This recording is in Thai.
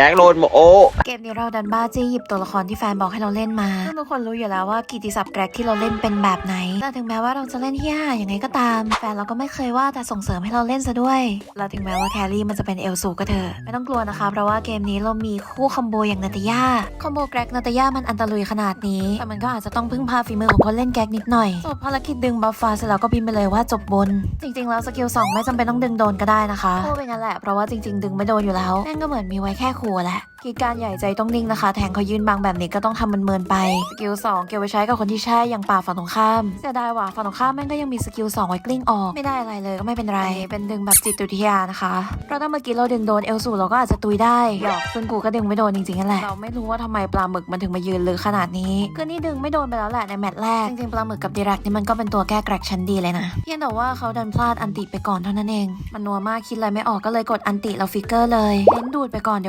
ก๊งโดนโอ้เกมนี้เราดันบ้าจี้หยิบตัวละครที่แฟนบอกให้เราเล่นมาซึ่งทุกคนรู้อยู่แล้วว่ากิตติศัพท์แกรกที่เราเล่นเป็นแบบไหน แต่ถึงแม้ว่าเราจะเล่นเฮี้ยยังไงก็ตาม แฟนเราก็ไม่เคยว่าแต่ส่งเสริมให้เราเล่นซะด้วย เราถึงแม้ว่าแครี่มันจะเป็นเอลสูก็เถอะไม่ต้องกลัวนะคะ เพราะว่าเกมนี้เรามีคู่คอมโบอย่างนาตยาคอมโบแกรกนาตยามันอันตรายขนาดนี้แต่มันก็อาจจะต้องพึ่งพาฝีมือของคนเล่นแกรกนิดหน่อยจบภารกิจดึงบัฟฟ้าเสร็จแล้วก็พิมพ์ไปเลยว่าจบบน จริง ๆ แล้วสกิลสองไม่จำเป็นต้องดึงโดนก็ได้นะคะพูดไปงั้นแหละเพราะว่าจริง ๆ ดึงไม่โดนอยู่แล้วแม่งก็เหมือนมีไว้แค่ขู่แหละกีดการใหญ่ใจต้องนิ่งนะคะ แทงเขายืนบางแบบนี้ก็ต้องทำมันเมินไป สกิล2เก็บไว้ใช้กับคนที่ใช่อย่างป่าฝั่งตรงข้ามเสียดายว่ะฝั่งตรงข้ามแม่งก็ยังมีสกิล2ไว้กลิ้งออก ไม่ได้อะไรเลยก็ไม่เป็นไร เป็นดึงแบบจิตวิทยานะคะ เพราะถ้าเมื่อกี้เราดึงโดนเอลสูเราก็อาจจะตุยได้หยอกซึ่งกูก็ดึงไม่โดนจริงๆนั่นแหละ เราไม่รู้ว่าทำไมปลาหมึกมันถึงมายืนลึกขนาดนี้คือนี่ดึงไม่โดนไปแล้วแหละในแมตช์แรก จริงๆปลาหมึกกับดีรักนี่มันก็เป็นตัวแก้แกรกชั้นดีเลยนะ เพียงแต่ว่าเขาดันพลาดอันติไปก่อนเท่านั้นเอง มันนัวมากคิดอะไรไม่ออกก็เลยกดอันติแล้วฟิกเกอร์เลยเน้นดูดไปก่อนเดี๋ยว